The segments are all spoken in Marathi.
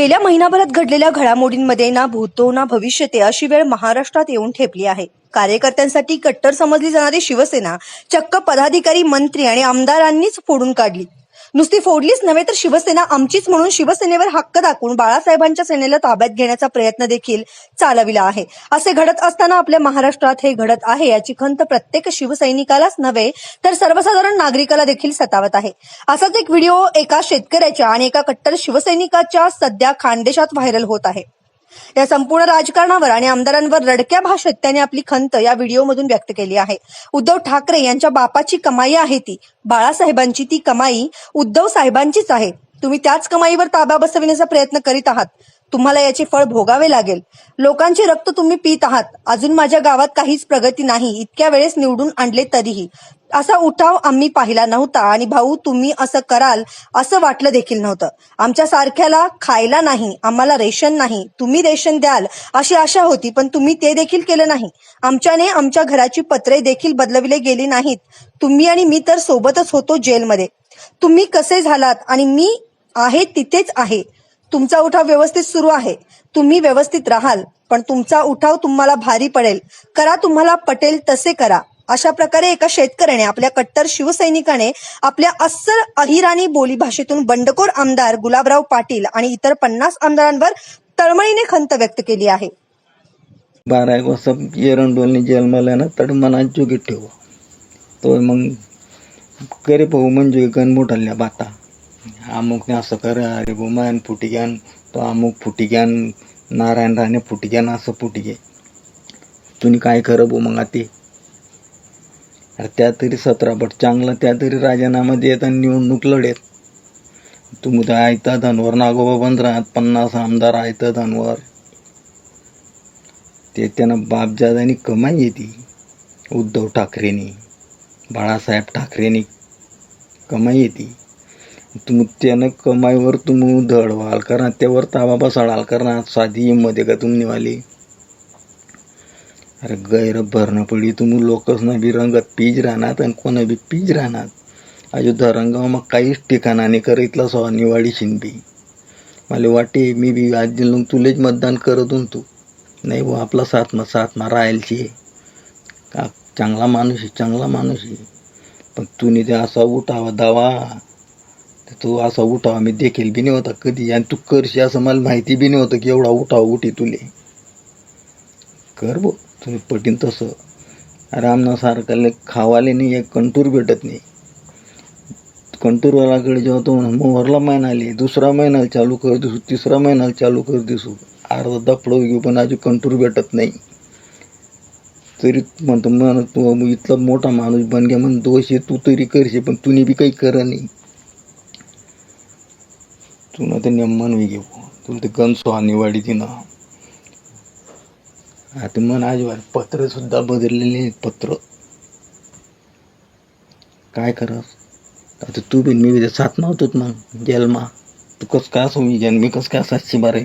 गेल्या महिनाभरात घडलेल्या घडामोडींमध्ये ना भूतो ना भविष्यते अशी वेळ महाराष्ट्रात येऊन ठेपली आहे. कार्यकर्त्यांसाठी कट्टर समजली जाणारी शिवसेना चक्क पदाधिकारी मंत्री आणि आमदारांनीच फोडून काढली. नुसती फोडलीच नव्हे तर शिवसेना आमचीच म्हणून शिवसेनेवर हक्क दाखवून बाळासाहेबांच्या सेनेला ताब्यात घेण्याचा प्रयत्न देखील चालविला आहे. असे घडत असताना आपल्या महाराष्ट्रात हे घडत आहे याची खंत प्रत्येक शिवसैनिकालाच नव्हे तर सर्वसाधारण नागरिकाला देखील सतावत आहे. असाच एक व्हिडिओ एका शेतकऱ्याच्या आणि एका कट्टर शिवसैनिकाच्या सध्या खानदेशात व्हायरल होत आहे. या संपूर्ण राजकारणावर आणि आमदारांवर रडक्या भाषेत त्यांनी आपली खंत या व्हिडिओमधून व्यक्त केली आहे. उद्धव ठाकरे यांच्या बापाची कमाई आहे ती. बाळासाहेबांची ती कमाई उद्धव साहेबांचीच आहे. तुम्ही त्याच कमाईवर ताबा बसविण्याचा प्रयत्न करीत आहात. तुम्हाला याचे फळ भोगावे लागेल. लोकांचे रक्त तुम्ही पित आहात. अजून माझ्या गावात काहीच प्रगती नाही. इतक्या वेळेस निवडून आणले तरीही. असा उठाव आम्ही पाहिला नव्हता आणि भाऊ तुम्ही असं कराल असं वाटलं देखील नव्हतं. आमच्या सारख्याला खायला नाही आम्हाला रेशन नाही. तुम्ही रेशन द्याल अशी आशा होती पण तुम्ही ते देखील केलं नाही. आमच्याने आमच्या घराची पत्रे देखील बदलविले गेली नाहीत. तुम्ही आणि मी तर सोबतच होतो जेलमध्ये. तुम्ही कसे झालात आणि मी आहे तिथेच आहे. तुमचा उठाव व्यवस्थित सुरू आहे. तुम्ही व्यवस्थित राहाल पण तुमचा उठाव तुम्हाला भारी पडेल. करा तुम्हाला पटेल तसे करा. अशा प्रकारे एका शेतकऱ्याने आपल्या कट्टर शिवसैनिकाने आपल्या अस्सल अहिराणी बोली भाषेतून बंडखोर आमदार गुलाबराव पाटील आणि इतर पन्नास आमदारांवर तळमळीने खंत व्यक्त केली आहे. बारा एक वाजता एरंडोलने ना तर मनात जोगी ठेव तो मग गरीब भाऊ म्हणजे गण मोठाल्या बाता अमुकने असं कर अरे भाऊ मान तो अमुक फुटी नारायण राणे फुटी असं फुटी तुम्ही काय कर बो मग ते अरे त्या तरी सतरा बट चांगलं त्या तरी राजीनामा देत आणि निवडणूक लढेत तुम्ही तर ऐकता धनवर नागोबा बंद राहत पन्नास आमदार आयतं धनवर. ते त्यानं बापजादानी कमाई येते उद्धव ठाकरेनी बाळासाहेब ठाकरेनी कमाई येते तुम्ही त्यानं कमाईवर तुम्ही व्हाल कारण त्यावर ताबा बसाडाल कारण साधी हिंमत का तुम्ही निवाली? अरे गैर भरणं पडी तुम्ही लोकसना बी रंगात पीज राहणार आणि कोणा बी पीज राहणार अयोध्या रंगाव मग काहीच ठिकाणा नाही कर इथला सवा निवाडी शिनबी मला वाटे मी बी आज लोक तुलेच मतदान करत तू नाही भाऊ आपला साथ मग साथ मा राहायची आहे. का चांगला माणूस आहे चांगला माणूस आहे. पण तुम्ही ते असा उठावा दावा. तर तो असा उठावा मी देखील बी नाही होता कधी. आणि तू करशी असं मला माहिती बी नाही की एवढा उठाव उठी तुले. कर बो तुम्ही पटीन तसं. रामनासारखाले खावाले नाही एक कंटूर भेटत नाही. कंटूरवालाकडे जेव्हा तो म्हणा मोहरला महिना आली दुसरा महिना चालू कर दिसू तिसरा महिना चालू कर दिसू. अर्धा दफडं घेऊ पण अजून कंटूर भेटत नाही. तरी म्हणतो म्हण तू इथला मोठा माणूस बन घ्या म्हणून दोष आहे तू तरी करशील पण तुनी बी काही करा नाही. तू ना ते नेमन बी घेऊ. तुला ते गणसो हा निवाडी तिनं आता मन आजवर पत्र सुद्धा बदललेले आहेत पत्र. काय करा आता तू बी मी बी साथ नव्हतोच मग जन्मा तू कस काय असं मी मी कस काय सातशे बारे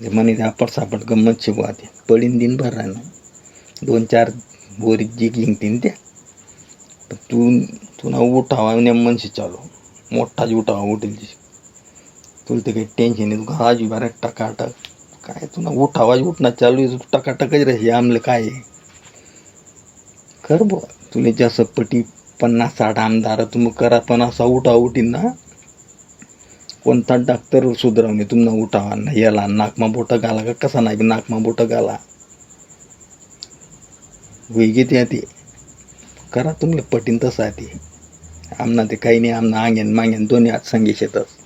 ते म्हणे ते आपट सापट गंमत शिकवा ते. पडीन दिन भर राहणं. दोन चार बोरी जी जिंकतीन त्या. पण तू तू ना उठावा नेमनशी चालू. मोठाच उठावा उठेल तुला ते काही टेन्शन नाही. तू आज बारा टकाटक. काय तुला उठावा उठणं चालू आहे तू टकाटकच रे हे आमलं काय आहे? कर बो तुला जास्त पटी पन्नास साठ आमदार तुम्ही करा पण असा उठा उठीन ना. कोणता डॉक्टर सुधरवणे तुम्हाला उठावा ना. याला नाकमा बोटं घाला का? कसा नाही नाकमा बोट घाला? वेगळी ते ते. करा तुम्ही पटीन तसं ते. आमना ते काही नाही आमना आंगेन मांग्यान दोन्ही हात संगीत येतात